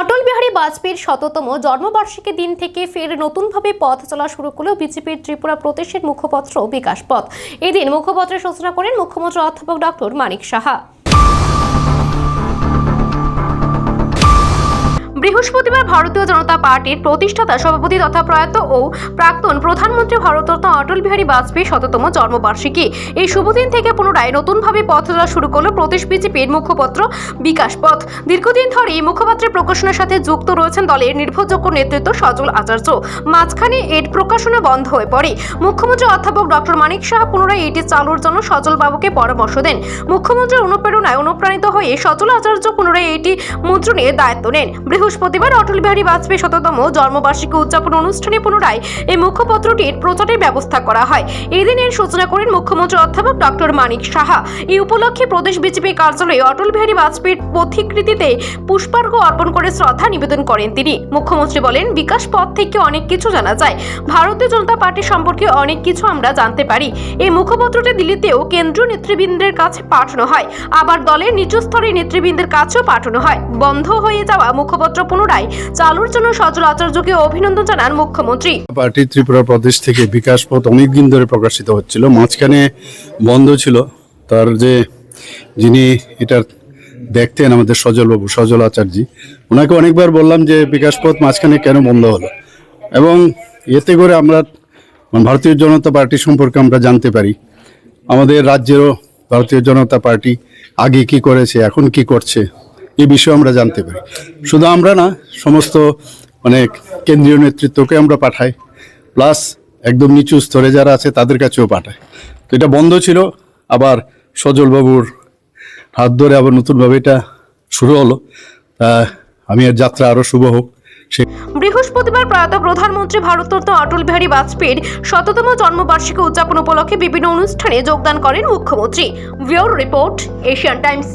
অটল বিহারী বাজপেয়ীর শততম জন্মবার্ষিকী দিন থেকে ফের নতুনভাবে পথ চলা শুরু করল বিজেপির ত্রিপুরা প্রদেশের মুখপত্র বিকাশ পথ। এদিন মুখপত্রের সূচনা করেন মুখ্যমন্ত্রী অধ্যাপক ডক্টর মানিক সাহা। বৃহস্পতিবার ভারতীয় জনতা পার্টির প্রতিষ্ঠাতা সভাপতি তথা প্রয়াত ও প্রাক্তন প্রধানমন্ত্রী ভারতরত্ন অটল বিহারী বাজপেয়ী শততম জন্মবার্ষিকী। এই শুভদিন থেকে পুনরায় নতুনভাবে পথ চলা শুরু করল প্রদেশ বিজেপির মুখপত্র বিকাশ পথ। দীর্ঘদিন ধরে এই মুখপাত্রের প্রকাশনার সাথে যুক্ত রয়েছেন দলের নির্ভরযোগ্য নেতৃত্ব সজল আচার্য। মাঝখানে এর প্রকাশনা বন্ধ হয়ে পড়ে। মুখ্যমন্ত্রী অধ্যাপক ডক্টর মানিক সাহা পুনরায় এটি চালুর জন্য সজল বাবুকে পরামর্শ দেন। মুখ্যমন্ত্রীর অনুপ্রেরণায় অনুপ্রাণিত হয়ে সজল আচার্য পুনরায় এটি মুদ্রণের দায়িত্ব নেন। বৃহস্পতিবার অটল বিহারী বাজপেয়ী শততম জন্মবার্ষিকী উদযাপন অনুষ্ঠানে পুনরায় এই মুখপত্রটির প্রচারের ব্যবস্থা করা হয়। এই দিনের সূচনা করেন মুখ্যমন্ত্রী অধ্যাপক ডক্টর মানিক সাহা। এই উপলক্ষে প্রদেশ বিজেপি কার্যালয়ে অটল বিহারী বাজপেয়ীর পথিকৃতিতে পুষ্পার্ঘ অর্পণ করে শ্রদ্ধা নিবেদন করেন তিনি। মুখ্যমন্ত্রী বলেন, বিকাশ পথ থেকে অনেক কিছু জানা যায়। ভারতীয় জনতা পার্টি সম্পর্কে অনেক কিছু আমরা জানতে পারি। এই মুখপত্রটি দিল্লিতেও কেন্দ্রীয় নেতৃবৃন্দের কাছে পাঠানো হয়। আবার দলের নিচু স্তরের নেতৃবৃন্দের কাছেও পাঠানো হয়। বন্ধ হয়ে যাওয়া মুখপত্র পুনরায় চালুর জন্য সজল আচার্যকে অভিনন্দন জানান মুখ্যমন্ত্রী। পার্টি ত্রিপুরা প্রদেশ থেকে বিকাশ পথ অনেকদিন ধরে প্রকাশিত হচ্ছিল। মাঝখানে বন্ধ ছিল। তার যে যিনি এটা দেখতেন আমাদের সজলবাবু, সজল আচার্যি, ওনাকে অনেকবার বললাম যে বিকাশ পথ মাঝখানে কেন বন্ধ হলো। এবং এতে করে আমরা ভারতীয় জনতা পার্টি সম্পর্কে আমরা জানতে পারি, আমাদের রাজ্যেরও ভারতীয় জনতা পার্টি আগে কি করেছে, এখন কি করছে। এই বিষয়ে আমরা জানতে পারি। শুধু আমরা না, সমস্ত অনেক কেন্দ্রীয় নেতৃত্বকে আমরা পাঠাই। প্লাস একদম নিচু স্তরে যারা আছে, তাদের কাছেও পাঠাই। তো এটা বন্ধ ছিল, আবার সজলবাবুর হাত ধরে আবার নতুনভাবে এটা শুরু হলো। তা আমি আর যাত্রা আরও শুভ হোক। বৃহস্পতিবার প্রয়াত প্রধানমন্ত্রী ভারতরত্ন অটল বিহারী বাজপেয়ীর শততম জন্মবার্ষিকী উদযাপন উপলক্ষে বিভিন্ন অনুষ্ঠানে যোগদান করেন মুখ্যমন্ত্রী। ভিওর রিপোর্ট, এশিয়ান টাইমস।